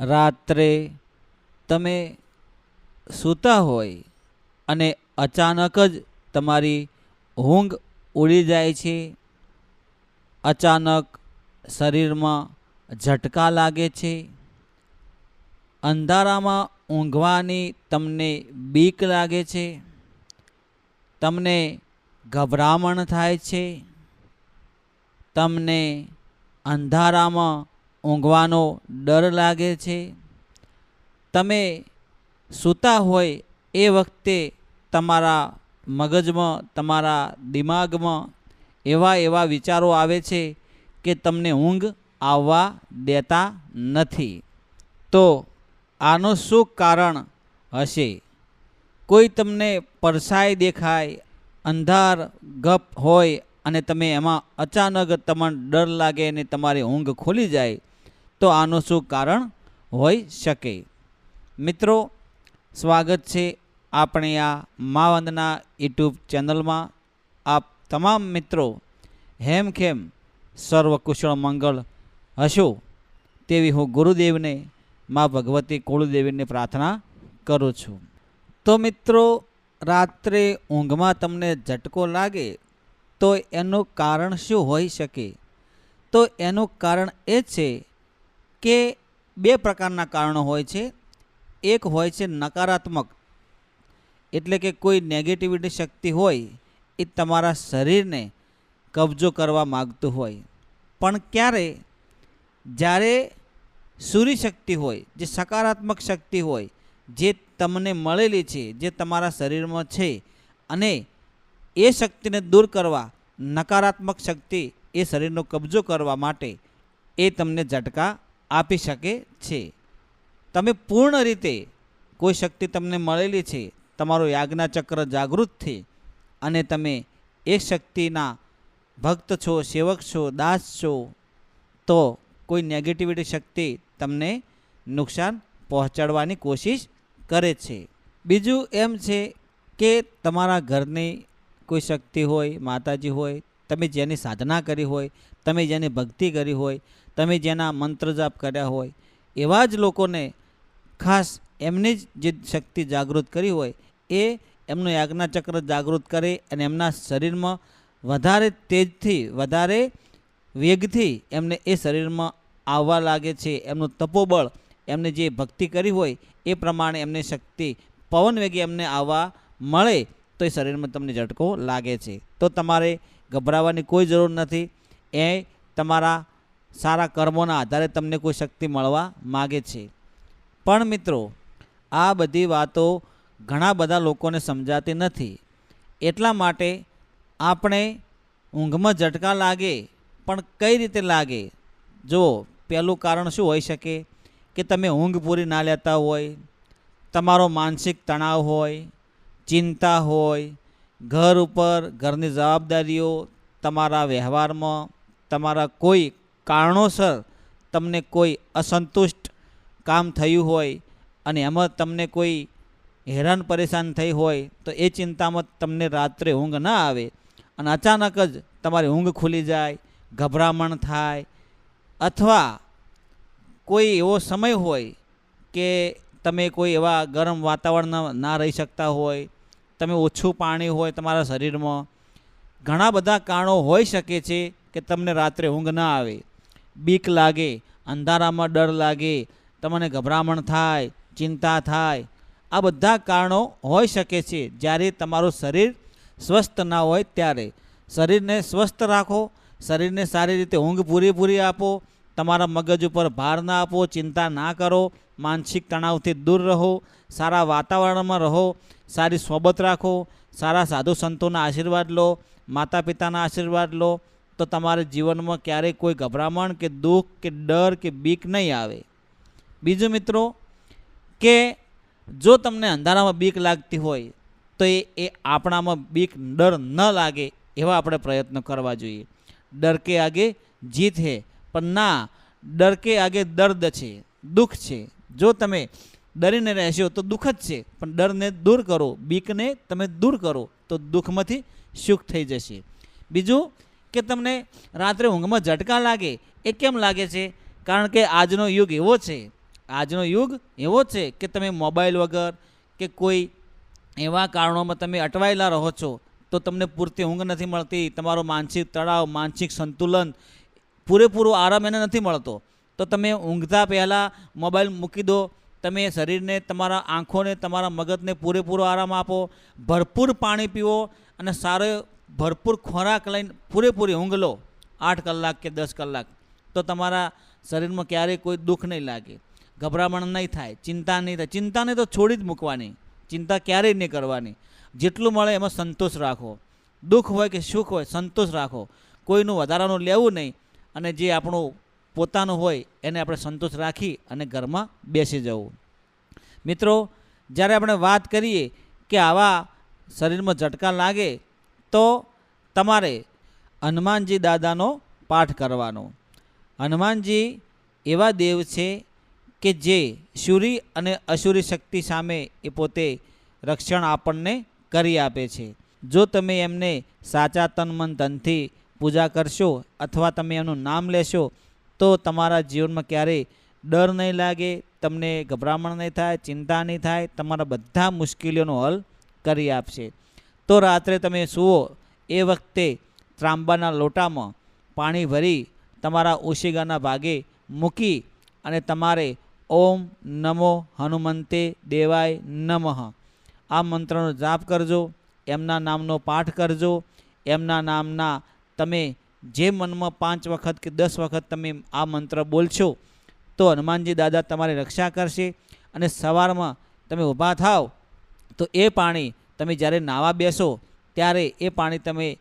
રાત્રે તમે સૂતા હોય અને અચાનક જ તમારી ઊંઘ ઉડી જાય છે, અચાનક શરીરમાં ઝટકા લાગે છે, અંધારામાં ઊંઘવાની તમને બીક લાગે છે, તમને ગભરામણ થાય છે, તમને અંધારામાં ઊંઘવાનો ડર લાગે છે? તમે સૂતા હોય એ વખતે તમારા મગજમાં, તમારા દિમાગમાં એવા એવા વિચારો આવે છે કે તમને ઊંઘ આવવા દેતા નથી. તો આનું શું કારણ હશે? કોઈ તમને પરસાઈ દેખાય, અંધાર ગપ હોય અને તમે એમાં અચાનક તમને ડર લાગે અને તમારી ઊંઘ ખોલી જાય તો આનું શું કારણ હોઈ શકે? મિત્રો, સ્વાગત છે આપણે આ મા વંદના યુટ્યુબ ચેનલમાં. આપ તમામ મિત્રો હેમખેમ સર્વકુશળ મંગળ હશો તેવી હું ગુરુદેવને, મા ભગવતી કુળદેવીને પ્રાર્થના કરું છું. તો મિત્રો, રાત્રે ઊંઘમાં તમને ઝટકો લાગે તો એનું કારણ શું હોઈ શકે? તો એનું કારણ એ છે કે બે પ્રકારના કારણો હોય છે. એક હોય છે નકારાત્મક, એટલે કે કોઈ નેગેટિવિટી શક્તિ હોય એ તમારા શરીરને કબજો કરવા માગતું હોય. પણ ક્યારે? જ્યારે સૂર્ય શક્તિ હોય, જે સકારાત્મક શક્તિ હોય, જે તમને મળેલી છે, જે તમારા શરીરમાં છે, અને એ શક્તિને દૂર કરવા નકારાત્મક શક્તિ એ શરીરનો કબજો કરવા માટે એ તમને ઝટકા આપી શકે છે. તમે પૂર્ણ રીતે કોઈ શક્તિ તમને મળેલી છે, તમારું યાજ્ઞા ચક્ર જાગૃત થઈ અને તમે એ શક્તિના ભક્ત છો, સેવક છો, દાસ છો, તો કોઈ નેગેટિવિટી શક્તિ તમને નુકસાન પહોંચાડવાની કોશિશ કરે છે. બીજું એમ છે કે તમારા ઘરની કોઈ શક્તિ હોય, માતાજી હોય, તમે જેની સાધના કરી હોય, તમે જેની ભક્તિ કરી હોય તમે જેના મંત્ર જાપ કર્યા હોય, એવા જ લોકોને ખાસ એમની જ જે શક્તિ જાગૃત કરી હોય, એ એમનું યાજ્ઞાચક્ર જાગૃત કરે અને એમના શરીરમાં વધારે તેજથી, વધારે વેગથી એમને એ શરીરમાં આવવા લાગે છે. એમનું તપોબળ, એમને જે ભક્તિ કરી હોય, એ પ્રમાણે એમને શક્તિ પવન વેગે એમને આવવા મળે, તો એ શરીરમાં તમને ઝટકો લાગે છે. તો તમારે ગભરાવાની કોઈ જરૂર નથી. એ તમારા સારા કર્મોના આધારે તમને કોઈ શક્તિ મળવા માગે છે. પણ મિત્રો, આ બધી વાતો ઘણા બધા લોકોને સમજાતી નથી. એટલા માટે આપણે ઊંઘમાં ઝટકા લાગે, પણ કઈ રીતે લાગે? જો પહેલું કારણ શું હોઈ શકે? કે તમે ઊંઘ પૂરી ના લેતા હોય, તમારો માનસિક તણાવ હોય, ચિંતા હોય, ઘર ઉપર ઘરની જવાબદારીઓ, તમારા વ્યવહારમાં તમારા કોઈ કારણોસર તમને કોઈ અસંતુષ્ટ કામ થયું હોય અને એમાં તમને કોઈ હેરાન પરેશાન થઈ હોય, તો એ ચિંતામાં તમને રાત્રે ઊંઘ ના આવે. અને અચાનક જ તમારી ઊંઘ ખુલી જાય, ગભરામણ થાય અથવા કોઈ એવો સમય હોય કે તમે કોઈ એવા ગરમ વાતાવરણ ના રહી શકતા હોય, તમે ઓછું પાણી હોય તમારા શરીરમાં, ઘણા બધા કારણો હોઈ શકે છે કે તમને રાત્રે ઊંઘ ના આવે. બીક લાગે, અંધારામાં ડર લાગે, તમને ગભરામણ થાય, ચિંતા થાય. આ બધા કારણો હોઈ શકે છે જ્યારે તમારું શરીર સ્વસ્થ ના હોય ત્યારે. શરીરને સ્વસ્થ રાખો, શરીરને સારી રીતે ઊંઘ પૂરેપૂરી આપો, તમારા મગજ ઉપર ભાર ના આપો, ચિંતા ના કરો, માનસિક તણાવથી દૂર રહો, સારા વાતાવરણમાં રહો, સારી સોબત રાખો, સારા સાધુ સંતોના આશીર્વાદ લો માતા પિતાના આશીર્વાદ લો તો તમારે જીવનમાં ક્યારેય કોઈ ગભરામણ કે દુઃખ કે ડર કે બીક નહીં આવે. બીજું મિત્રો, કે જો તમને અંધારામાં બીક લાગતી હોય, તો એ એ આપણામાં બીક, ડર ન લાગે એવા આપણે પ્રયત્નો કરવા જોઈએ. ડર કે આગે જીત હે, પણ ના, ડર કે આગે દર્દ છે, દુઃખ છે. જો તમે ડરીને રહેશો તો દુઃખ જ છે, પણ ડરને દૂર કરો, બીકને તમે દૂર કરો, તો દુઃખમાંથી સુખ થઈ જશે. બીજું કે તમને રાત્રે ઊંઘમાં ઝટકા લાગે એ કેમ લાગે છે? કારણ કે આજનો યુગ એવો છે. આજનો યુગ એવો છે કે તમે મોબાઈલ વગર કે કોઈ એવા કારણોમાં તમે અટવાયેલા રહો છો, તો તમને પૂરતી ઊંઘ નથી મળતી, તમારો માનસિક તણાવ, માનસિક સંતુલન પૂરેપૂરો આરામ એને નથી મળતો. તો તમે ઊંઘતા પહેલાં મોબાઈલ મૂકી દો, તમે શરીરને, તમારા આંખોને, તમારા મગજને પૂરેપૂરો આરામ આપો, ભરપૂર પાણી પીવો અને સારો ભરપૂર ખોરાક લઈને પૂરેપૂરી ઊંઘ લો આઠ કલાક કે દસ કલાક, તો તમારા શરીરમાં ક્યારેય કોઈ દુઃખ નહીં લાગે. ગભરામણ નહીં થાય, ચિંતા નહીં થાય. ચિંતાને તો છોડી જ મૂકવાની. ચિંતા ક્યારેય નહીં કરવાની. જેટલું મળે એમાં સંતોષ રાખો. દુઃખ હોય કે સુખ હોય, સંતોષ રાખો. કોઈનું વધારાનું લેવું નહીં અને જે આપણું પોતાનું હોય એને આપણે સંતોષ રાખી અને ઘરમાં બેસી જવું. મિત્રો, જ્યારે આપણે વાત કરીએ કે આવા શરીરમાં ઝટકા લાગે તો તમારે હનુમાનજી દાદાનો પાઠ કરવાનો. હનુમાનજી એવા દેવ છે કે જે શુરી અને અશુરી શક્તિ સામે એ પોતે રક્ષણ આપણને કરી આપે છે. જો તમે એમને સાચા તન મન ધનથી પૂજા કરશો અથવા તમે એમનું નામ લેશો, તો તમારા જીવનમાં ક્યારેય ડર નહીં લાગે, તમને ગભરામણ નહીં થાય, ચિંતા નહીં થાય, તમારા બધા મુશ્કેલીઓનો હલ કરી આપશે. તો રાત્રે તમે સુવો. એ વખતે ત્રાંબાના લોટામાં પાણી ભરી તમારા ઓશિગાના ભાગે મૂકી અને તમારે ઓમ નમો હનુમંતે દેવાય નમઃ. આ મંત્રનો જાપ કરજો, એમના નામનો પાઠ કરજો, એમના નામના તમે જે મનમાં પાંચ વખત કે દસ વખત તમે આ મંત્ર બોલશો, તો હનુમાનજી દાદા તમારી રક્ષા કરશે અને સવારમાં તમે ઊભા થાવ, તો એ પાણી તમે જ્યારે નાવા બેસો, ત્યારે એ પાણી તમે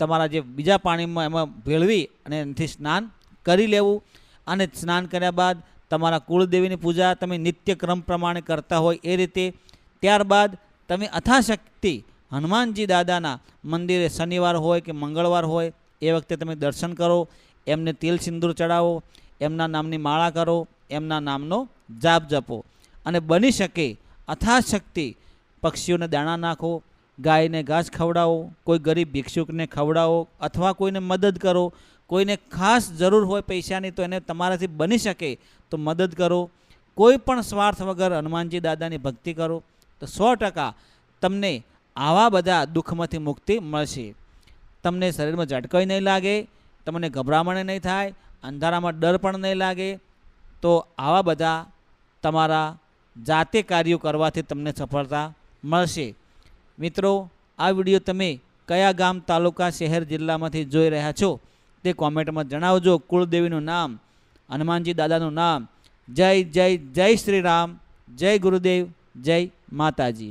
તમારા જે બીજા પાણીમાં એમાં ભેળવી અને એનાથી સ્નાન કરી લેવું. અને સ્નાન કર્યા બાદ તમારા કુળદેવીની પૂજા તમે નિત્યક્રમ પ્રમાણે કરતા હોય એ રીતે. ત્યારબાદ તમે અથાશક્તિ હનુમાનજી દાદાના મંદિરે શનિવાર હોય કે મંગળવાર હોય, એ વખતે તમે દર્શન કરો, એમને તેલ સિંદૂર ચડાવો, એમના નામની માળા કરો, એમના નામનો જાપ જપો. અને બની શકે અથાશક્તિ પક્ષીઓને દાણા નાખો, ગાયને ઘાસ ખવડાવો, કોઈ ગરીબ ભિક્ષુકને ખવડાવો અથવા કોઈને મદદ કરો, કોઈને ખાસ જરૂર હોય પૈસાની તો એને તમારાથી બની શકે તો મદદ કરો. કોઈ પણ સ્વાર્થ વગર હનુમાનજી દાદાની ભક્તિ કરો તો સો ટકા તમને આવા બધા દુઃખમાંથી મુક્તિ મળશે. તમને શરીરમાં ઝટકાઈ નહીં લાગે, તમને ગભરામણ નહીં થાય, અંધારામાં ડર પણ નહીં લાગે તો આવા બધા તમારા જાતે કાર્યો કરવાથી તમને સફળતા મળશે. મિત્રો, આ વીડિયો તમે કયા ગામ, તાલુકા, શહેર, જિલ્લામાંથી જોઈ રહ્યા છો તે કોમેન્ટમાં જણાવજો. કુળદેવીનું નામ, હનુમાનજી દાદાનું નામ. જય જય જય શ્રી રામ. જય ગુરુદેવ, જય માતાજી.